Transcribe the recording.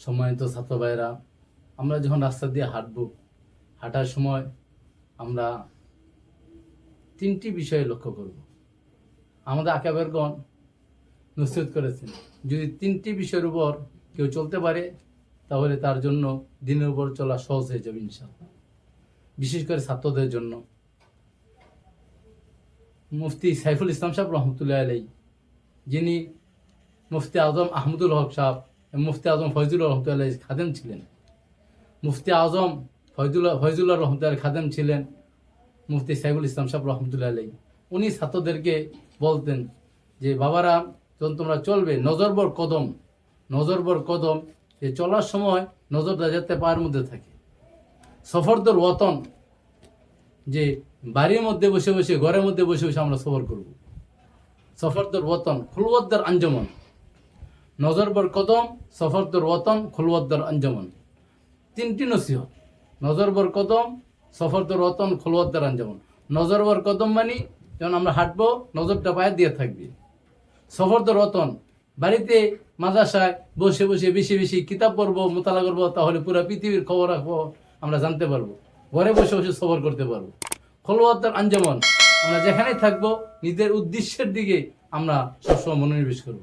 সম্মানিত ছাত্র ভাইরা আমরা যখন রাস্তা দিয়ে হাঁটব, হাঁটার সময় আমরা তিনটি বিষয়ে লক্ষ্য করব। আমাদের আকাবেরগণ নসিহত করেছেন, যদি তিনটি বিষয়ের উপর কেউ চলতে পারে, তাহলে তার জন্য দিনের উপর চলা সহজ হয়ে যাবে ইনশাআল্লাহ। বিশেষ করে ছাত্রদের জন্য। মুফতি সাইফুল ইসলাম সাহেব রহমতুল্লাহ আলাই যিনি মুফতি আজম আহমদুল হক সাহেব মুফতি আজম ফয়জুল রহমতুল্লাহ খাদেম ছিলেন। মুফতি আজম ফয়জুল্লাহ ফয়জুল্লাহ রহমতুল্লাহ খাদেম ছিলেন, মুফতি সাইফুল ইসলাম সাহেব রহমতুল্লাহ আলাই উনি ছাত্রদেরকে বলতেন যে, বাবারা, যখন তোমরা চলবে নজরবর কদম নজরবর কদম, যে চলার সময় নজরটা যাতে পায়ের মধ্যে থাকে। সফরদর ওতন যে বাড়ির মধ্যে বসে বসে, ঘরের মধ্যে বসে বসে আমরা সফর করব। সফরদর ওতন খুলওয়াদ্দার আঞ্জমন। নজরবর কদম সফরদর ওতন খুলওয়াদ্দার আঞ্জমন। তিনটি নসিহত। নজরবর কদম সফরদর ওতন খুলওয়াদ্দার আঞ্জমন। নজরবর কদম মানি যখন আমরা হাঁটবো, নজরটা পায়ে দিয়ে থাকবে। সফরদর রতন বাড়িতে মাদ্রাসায় বসে বসে বেশি বেশি কিতাব পড়ব, মোতালা করব, তাহলে পুরো পৃথিবীর খবর রাখব আমরা জানতে পারব। ঘরে বসে বসে সফর করতে পারব। খোলওয়াদ্দার আঞ্জমন। আমরা যেখানেই থাকব, নিজের উদ্দেশ্যের দিকে আমরা সবসময় মনোনিবেশ করব।